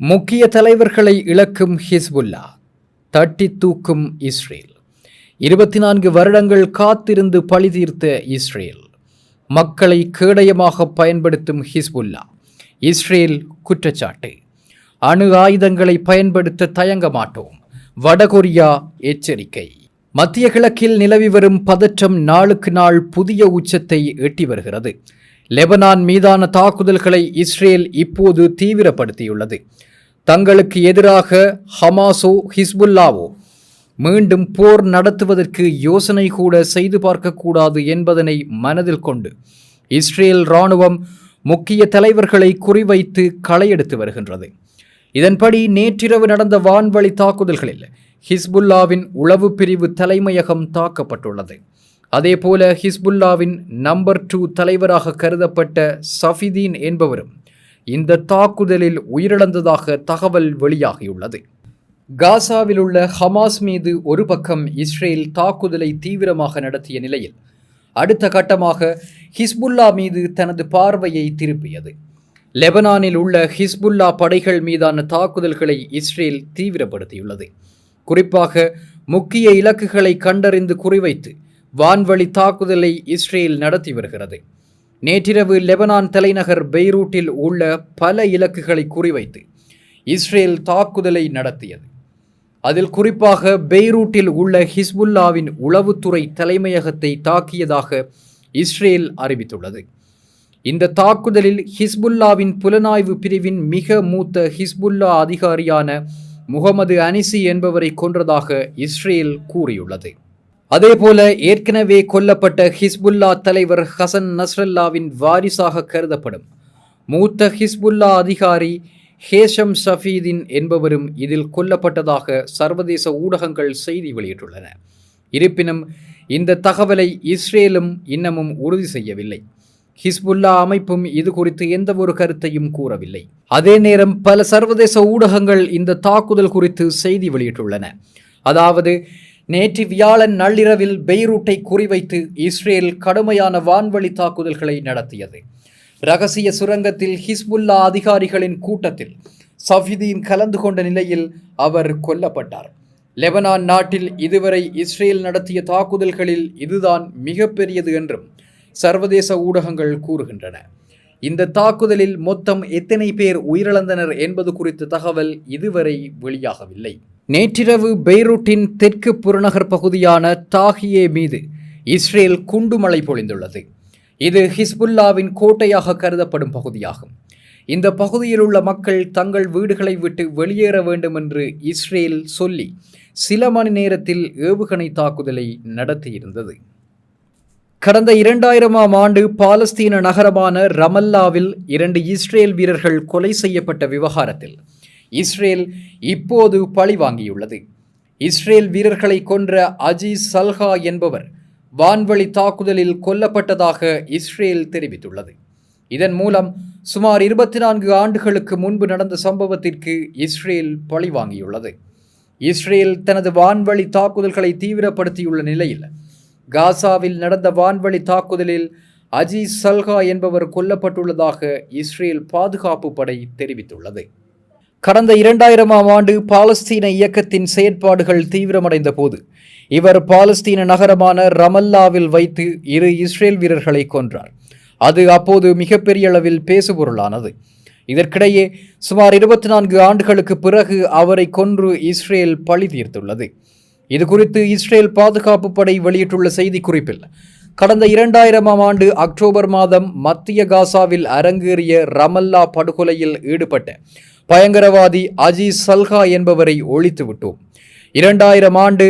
முக்கிய தலைவர்களை இழக்கும் ஹிஸ்புல்லா தட்டி தூக்கும் இஸ்ரேல். இருபத்தி நான்கு வருடங்கள் காத்திருந்து பழி தீர்த்த இஸ்ரேல். மக்களை கேடயமாக பயன்படுத்தும் ஹிஸ்புல்லா இஸ்ரேல் குற்றச்சாட்டு. அணு ஆயுதங்களை பயன்படுத்த தயங்க மாட்டோம் வடகொரியா எச்சரிக்கை. மத்திய கிழக்கில் நிலவி வரும் பதற்றம் நாளுக்கு நாள் புதிய உச்சத்தை எட்டி வருகிறது. லெபனான் மீதான தாக்குதல்களை இஸ்ரேல் இப்போது தீவிரப்படுத்தியுள்ளது. தங்களுக்கு எதிராக ஹமாஸோ ஹிஸ்புல்லாவோ மீண்டும் போர் நடத்துவதற்கு யோசனை கூட செய்து பார்க்கக்கூடாது என்பதனை மனதில் கொண்டு இஸ்ரேல் இராணுவம் முக்கிய தலைவர்களை குறிவைத்து களையெடுத்து வருகின்றது. இதன்படி நேற்றிரவு நடந்த வான்வழி தாக்குதல்களில் ஹிஸ்புல்லாவின் உளவு பிரிவு தலைமையகம் தாக்கப்பட்டுள்ளது. அதேபோல ஹிஸ்புல்லாவின் நம்பர் டூ தலைவராக கருதப்பட்ட சஃபிதீன் என்பவரும் இந்த தாக்குதலில் உயிரிழந்ததாக தகவல் வெளியாகியுள்ளது. காசாவில் உள்ள ஹமாஸ் மீது ஒரு பக்கம் இஸ்ரேல் தாக்குதலை தீவிரமாக நடத்திய நிலையில் அடுத்த கட்டமாக ஹிஸ்புல்லா மீது தனது பார்வையை திருப்பியது. லெபனானில் உள்ள ஹிஸ்புல்லா படைகள் மீதான தாக்குதல்களை இஸ்ரேல் தீவிரப்படுத்தியுள்ளது. குறிப்பாக முக்கிய இலக்குகளை கண்டறிந்து குறிவைத்து வான்வழி தாக்குதலை இஸ்ரேல் நடத்தி வருகிறது. நேற்றிரவு லெபனான் தலைநகர் பெய்ரூட்டில் உள்ள பல இலக்குகளை குறிவைத்து இஸ்ரேல் தாக்குதலை நடத்தியது. அதில் குறிப்பாக பெய்ரூட்டில் உள்ள ஹிஸ்புல்லாவின் உளவுத்துறை தலைமையகத்தை தாக்கியதாக இஸ்ரேல் அறிவித்துள்ளது. இந்த தாக்குதலில் ஹிஸ்புல்லாவின் புலனாய்வு பிரிவின் மிக மூத்த ஹிஸ்புல்லா அதிகாரியான முகமது அனிசி என்பவரை கொன்றதாக இஸ்ரேல் கூறியுள்ளது. அதேபோல ஏற்கனவே கொல்லப்பட்ட ஹிஸ்புல்லா தலைவர் ஹசன் நஸ்ரல்லாவின் வாரிசாக கருதப்படும். மூத்த ஹிஸ்புல்லா அதிகாரி ஹேஷம் ஷஃபீதின் என்பவரும் இதில் கொல்லப்பட்டதாக சர்வதேச ஊடகங்கள் செய்தி வெளியிட்டுள்ளன. இருப்பினும் இந்த தகவலை இஸ்ரேலும் இன்னமும் உறுதி செய்யவில்லை. ஹிஸ்புல்லா அமைப்பும் இது குறித்து எந்த ஒரு கருத்தையும் கூறவில்லை. அதே நேரம் பல சர்வதேச ஊடகங்கள் இந்த தாக்குதல் குறித்து செய்தி வெளியிட்டுள்ளன. அதாவது நேற்று வியாழன் நள்ளிரவில் பெய்ரூட்டை குறிவைத்து இஸ்ரேல் கடுமையான வான்வழி தாக்குதல்களை நடத்தியது. ரகசிய சுரங்கத்தில் ஹிஸ்புல்லா அதிகாரிகளின் கூட்டத்தில் சஃபிதீன் கலந்து கொண்ட நிலையில் அவர் கொல்லப்பட்டார். லெபனான் நாட்டில் இதுவரை இஸ்ரேல் நடத்திய தாக்குதல்களில் இதுதான் மிகப்பெரியது என்றும் சர்வதேச ஊடகங்கள் கூறுகின்றன. இந்த தாக்குதலில் மொத்தம் எத்தனை பேர் உயிரிழந்தனர் என்பது குறித்த தகவல் இதுவரை வெளியாகவில்லை. நேற்றிரவு பெய்ரூட்டின் தெற்கு புறநகர் பகுதியான தாகியே மீது இஸ்ரேல் குண்டுமழை பொழிந்துள்ளது. இது ஹிஸ்புல்லாவின் கோட்டையாக கருதப்படும் பகுதியாகும். இந்த பகுதியில் உள்ள மக்கள் தங்கள் வீடுகளை விட்டு வெளியேற வேண்டும் என்று இஸ்ரேல் சொல்லி சில மணி நேரத்தில் ஏவுகணை தாக்குதலை நடத்தியிருந்தது. கடந்த இரண்டாயிரமாம் ஆண்டு பாலஸ்தீன நகரமான ரமல்லாவில் இரண்டு இஸ்ரேல் வீரர்கள் கொலை செய்யப்பட்ட விவகாரத்தில் இஸ்ரேல் இப்போது பழி வாங்கியுள்ளது. இஸ்ரேல் வீரர்களை கொன்ற அஜீஸ் சல்ஹா என்பவர் வான்வழி தாக்குதலில் கொல்லப்பட்டதாக இஸ்ரேல் தெரிவித்துள்ளது. இதன் மூலம் சுமார் இருபத்தி நான்கு ஆண்டுகளுக்கு முன்பு நடந்த சம்பவத்திற்கு இஸ்ரேல் பழி வாங்கியுள்ளது. இஸ்ரேல் தனது வான்வழி தாக்குதல்களை தீவிரப்படுத்தியுள்ள நிலையில் காசாவில் நடந்த வான்வழி தாக்குதலில் அஜீஸ் சல்ஹா என்பவர் கொல்லப்பட்டுள்ளதாக இஸ்ரேல் பாதுகாப்பு படை தெரிவித்துள்ளது. கடந்த இரண்டாயிரமாம் ஆண்டு பாலஸ்தீன இயக்கத்தின் செயற்பாடுகள் தீவிரமடைந்த போது இவர் பாலஸ்தீன நகரமான ரமல்லாவில் வைத்து இரு இஸ்ரேல் வீரர்களை கொன்றார். அது அப்போது மிகப்பெரிய அளவில் பேசுபொருளானது. இதற்கிடையே சுமார் இருபத்தி நான்கு ஆண்டுகளுக்கு பிறகு அவரை கொன்று இஸ்ரேல் பழி தீர்த்துள்ளது. இது குறித்து இஸ்ரேல் பாதுகாப்பு படை வெளியிட்டுள்ள செய்திக்குறிப்பில் கடந்த இரண்டாயிரமாம் ஆண்டு அக்டோபர் மாதம் மத்திய காசாவில் அரங்கேறிய ரமல்லா படுகொலையில் ஈடுபட்ட பயங்கரவாதி அஜீஸ் சல்ஹா என்பவரை ஒழித்துவிட்டோம் இரண்டாயிரம் ஆண்டு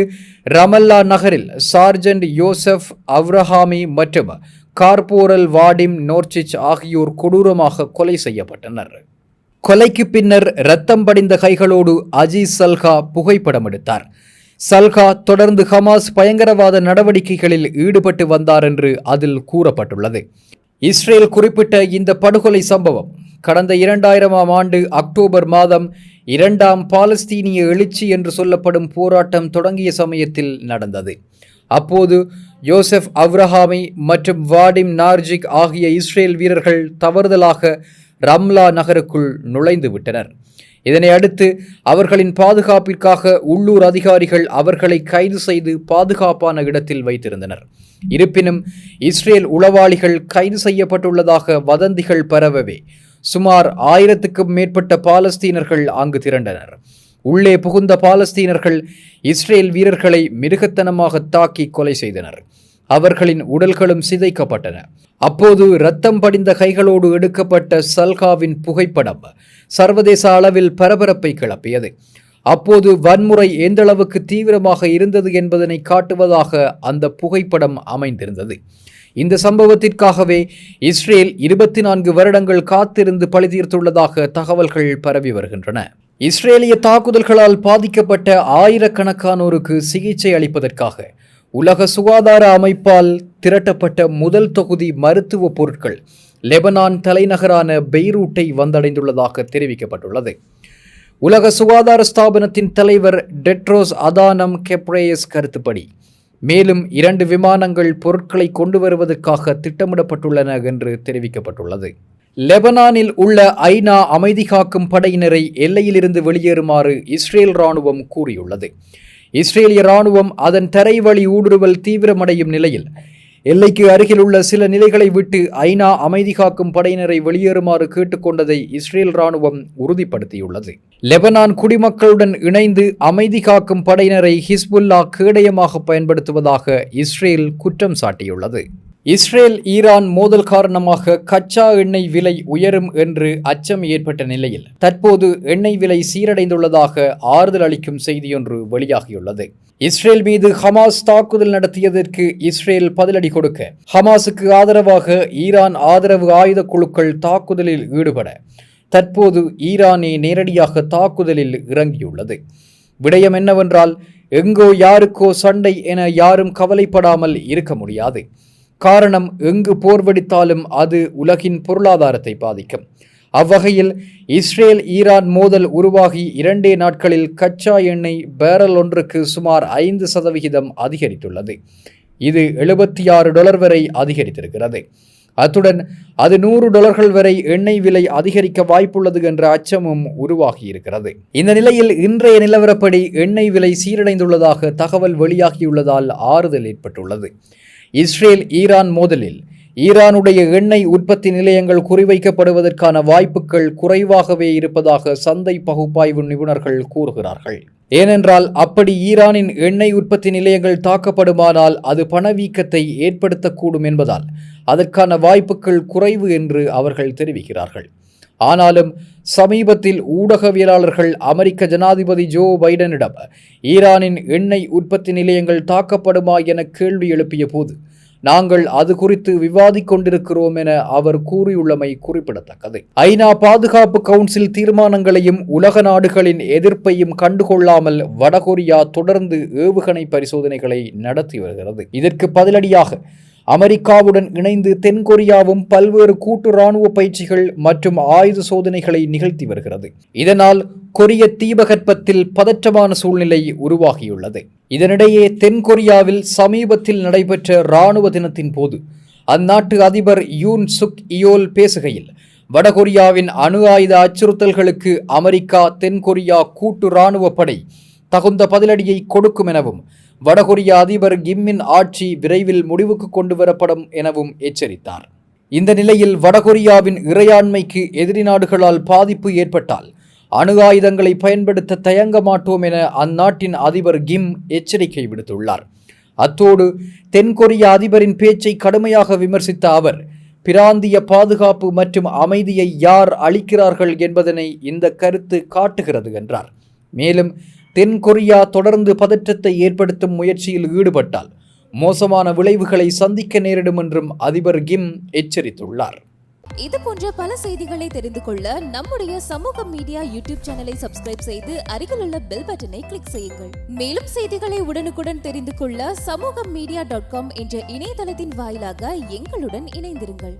ரமல்லா நகரில் சார்ஜன்ட் யோசப் அவ்ரஹாமி மற்றும் கார்போரல் வாடிம் நோர்ச்சிச் ஆகியோர் கொடூரமாக கொலை செய்யப்பட்டனர். கொலைக்கு பின்னர் ரத்தம் படிந்த கைகளோடு அஜீஸ் சல்ஹா புகைப்படம் எடுத்தார். சல்ஹா தொடர்ந்து ஹமாஸ் பயங்கரவாத நடவடிக்கைகளில் ஈடுபட்டு வந்தார் என்று அதில் கூறப்பட்டுள்ளது. இஸ்ரேல் குறிப்பிட்ட இந்த படுகொலை சம்பவம் கடந்த இரண்டாயிரமாம் ஆண்டு அக்டோபர் மாதம் இரண்டாம் பாலஸ்தீனிய எழுச்சி என்று சொல்லப்படும் போராட்டம் தொடங்கிய சமயத்தில் நடந்தது. அப்போது யோசப் அவ்ரஹாமி மற்றும் வாடிம் நார்ஜிக் ஆகிய இஸ்ரேல் வீரர்கள் தவறுதலாக ரம்லா நகருக்குள் நுழைந்து விட்டனர். இதனை அடுத்து அவர்களின் பாதுகாப்பிற்காக உள்ளூர் அதிகாரிகள் அவர்களை கைது செய்து பாதுகாப்பான இடத்தில் வைத்திருந்தனர். இருப்பினும் இஸ்ரேல் உளவாளிகள் கைது செய்யப்பட்டுள்ளதாக வதந்திகள் பரவவே சுமார் ஆயிரத்துக்கும் மேற்பட்ட பாலஸ்தீனர்கள் அங்கு திரண்டனர். உள்ளே புகுந்த பாலஸ்தீனர்கள் இஸ்ரேல் வீரர்களை மிருகத்தனமாக தாக்கி கொலை செய்தனர். அவர்களின் உடல்களும் சிதைக்கப்பட்டன. அப்போது இரத்தம் படிந்த கைகளோடு எடுக்கப்பட்ட சல்காவின் புகைப்படம் சர்வதேச அளவில் பரபரப்பை கிளப்பியது. அப்போது வன்முறை எந்தளவுக்கு தீவிரமாக இருந்தது என்பதனை காட்டுவதாக அந்த புகைப்படம் அமைந்திருந்தது. இந்த சம்பவத்திற்காகவே இஸ்ரேல் இருபத்தி நான்கு வருடங்கள் காத்திருந்து பழிதீர்த்துள்ளதாக தகவல்கள் பரவி வருகின்றன. இஸ்ரேலிய தாக்குதல்களால் பாதிக்கப்பட்ட ஆயிரக்கணக்கானோருக்கு சிகிச்சை அளிப்பதற்காக உலக சுகாதார அமைப்பால் திரட்டப்பட்ட முதல் தொகுதி மருத்துவ பொருட்கள் லெபனான் தலைநகரான பெய்ரூட்டை வந்தடைந்துள்ளதாக தெரிவிக்கப்பட்டுள்ளது. உலக சுகாதார ஸ்தாபனத்தின் தலைவர் டெட்ரோஸ் அதானம் கெப்ரேயஸ் கருத்துப்படி மேலும் இரண்டு விமானங்கள் பொருட்களை கொண்டு வருவதற்காக திட்டமிடப்பட்டுள்ளன என்று தெரிவிக்கப்பட்டுள்ளது. லெபனானில் உள்ள ஐநா அமைதி காக்கும் படையினரை எல்லையிலிருந்து வெளியேறுமாறு இஸ்ரேல் ராணுவம் கூறியுள்ளது. இஸ்ரேலிய ராணுவம் அதன் தரைவழி ஊடுருவல் தீவிரமடையும் நிலையில் எல்லைக்கு அருகில் உள்ள சில நிலைகளை விட்டு ஐநா அமைதி காக்கும் படையினரை வெளியேறுமாறு கேட்டுக்கொண்டதை இஸ்ரேல் ராணுவம் உறுதிப்படுத்தியுள்ளது. லெபனான் குடிமக்களுடன் இணைந்து அமைதி காக்கும் படையினரை ஹிஸ்புல்லா கேடயமாக பயன்படுத்துவதாக இஸ்ரேல் குற்றம் சாட்டியுள்ளது. இஸ்ரேல் ஈரான் மோதல் காரணமாக கச்சா எண்ணெய் விலை உயரும் என்று அச்சம் ஏற்பட்ட நிலையில் தற்போது எண்ணெய் விலை சீரடைந்துள்ளதாக ஆறுதல் அளிக்கும் செய்தியொன்று வெளியாகியுள்ளது. இஸ்ரேல் மீது ஹமாஸ் தாக்குதல் நடத்தியதற்கு இஸ்ரேல் பதிலடி கொடுக்க ஹமாஸுக்கு ஆதரவாக ஈரான் ஆதரவு ஆயுத குழுக்கள் தாக்குதலில் ஈடுபட தற்போது ஈரானே நேரடியாக தாக்குதலில் இறங்கியுள்ளது. விடயம் என்னவென்றால் எங்கோ யாருக்கோ சண்டை என யாரும் கவலைப்படாமல் இருக்க முடியாது. காரணம் எங்கு போர் வெடித்தாலும் அது உலகின் பொருளாதாரத்தை பாதிக்கும். அவ்வகையில் இஸ்ரேல் ஈரான் மோதல் உருவாகி இரண்டே நாட்களில் கச்சா எண்ணெய் பேரல் ஒன்றுக்கு சுமார் ஐந்து சதவிகிதம் அதிகரித்துள்ளது. இது எழுபத்தி ஆறு டாலர் வரை அதிகரித்திருக்கிறது. அத்துடன் அது நூறு டாலர்கள் வரை எண்ணெய் விலை அதிகரிக்க வாய்ப்புள்ளது என்ற அச்சமும் உருவாகியிருக்கிறது. இந்த நிலையில் இன்றைய நிலவரப்படி எண்ணெய் விலை சீரடைந்துள்ளதாக தகவல் வெளியாகியுள்ளதால் ஆறுதல் ஏற்பட்டுள்ளது. இஸ்ரேல் ஈரான் மோதலில் ஈரானுடைய எண்ணெய் உற்பத்தி நிலையங்கள் குறிவைக்கப்படுவதற்கான வாய்ப்புகள் குறைவாகவே இருப்பதாக சந்தை பகுப்பாய்வு நிபுணர்கள் கூறுகிறார்கள். ஏனென்றால் அப்படி ஈரானின் எண்ணெய் உற்பத்தி நிலையங்கள் தாக்கப்படுமானால் அது பணவீக்கத்தை ஏற்படுத்தக்கூடும் என்பதால் அதற்கான வாய்ப்புகள் குறைவு என்று அவர்கள் தெரிவிக்கிறார்கள். ஆனாலும் சமீபத்தில் ஊடகவியலாளர்கள் அமெரிக்க ஜனாதிபதி ஜோ பைடனிடம் ஈரானின் எண்ணெய் உற்பத்தி நிலையங்கள் தாக்கப்படுமா என கேள்வி எழுப்பிய போது நாங்கள் அது குறித்து விவாதிக் கொண்டிருக்கிறோம் என அவர் கூறியுள்ளமை குறிப்பிடத்தக்கது. ஐநா பாதுகாப்பு கவுன்சில் தீர்மானங்களையும் உலக நாடுகளின் எதிர்ப்பையும் கண்டுகொள்ளாமல் வடகொரியா தொடர்ந்து ஏவுகணை பரிசோதனைகளை நடத்தி வருகிறது. இதற்கு பதிலடியாக அமெரிக்காவுடன் இணைந்து தென்கொரியாவும் பல்வேறு கூட்டு ராணுவ பயிற்சிகள் மற்றும் ஆயுத சோதனைகளை நிகழ்த்தி வருகிறது. இதனால் கொரிய தீபகற்பத்தில் பதற்றமான சூழ்நிலை உருவாகியுள்ளது. இதனிடையே தென்கொரியாவில் சமீபத்தில் நடைபெற்ற இராணுவ தினத்தின் போது அந்நாட்டு அதிபர் யூன் சுக் இயோல் பேசுகையில் வடகொரியாவின் அணு ஆயுத அச்சுறுத்தல்களுக்கு அமெரிக்கா தென்கொரியா கூட்டு இராணுவ படை தகுந்த பதிலடியை கொடுக்கும் எனவும் வடகொரிய அதிபர் கிம்மின் ஆட்சி விரைவில் முடிவுக்கு கொண்டு வரப்படும் எனவும் எச்சரித்தார். இந்த நிலையில் வடகொரியாவின் இறையாண்மைக்கு எதிரி நாடுகளால் பாதிப்பு ஏற்பட்டால் அணு ஆயுதங்களை பயன்படுத்த தயங்க மாட்டோம் என அந்நாட்டின் அதிபர் கிம் எச்சரிக்கை விடுத்துள்ளார். அத்தோடு தென்கொரிய அதிபரின் பேச்சை கடுமையாக விமர்சித்த அவர் பிராந்திய பாதுகாப்பு மற்றும் அமைதியை யார் அளிக்கிறார்கள் என்பதனை இந்த கருத்து காட்டுகிறது என்றார். மேலும் தென்கொரியா தொடர்ந்து பதற்றத்தை ஏற்படுத்தும் முயற்சியில் ஈடுபட்டால் மோசமான விளைவுகளை சந்திக்க நேரிடும் என்றும் அதிபர் கிம் எச்சரித்துள்ளார். இது போன்ற பல செய்திகளை தெரிந்து கொள்ள நம்முடைய சமூக மீடியா யூடியூப் சேனலை சப்ஸ்கிரைப் செய்து அருகில் உள்ள பெல் பட்டனை கிளிக் செய்யுங்கள். மேலும் செய்திகளை உடனுக்குடன் தெரிந்து கொள்ள சமூக மீடியா டாட் காம் என்ற இணையதளத்தின் வாயிலாக எங்களுடன் இணைந்திருங்கள்.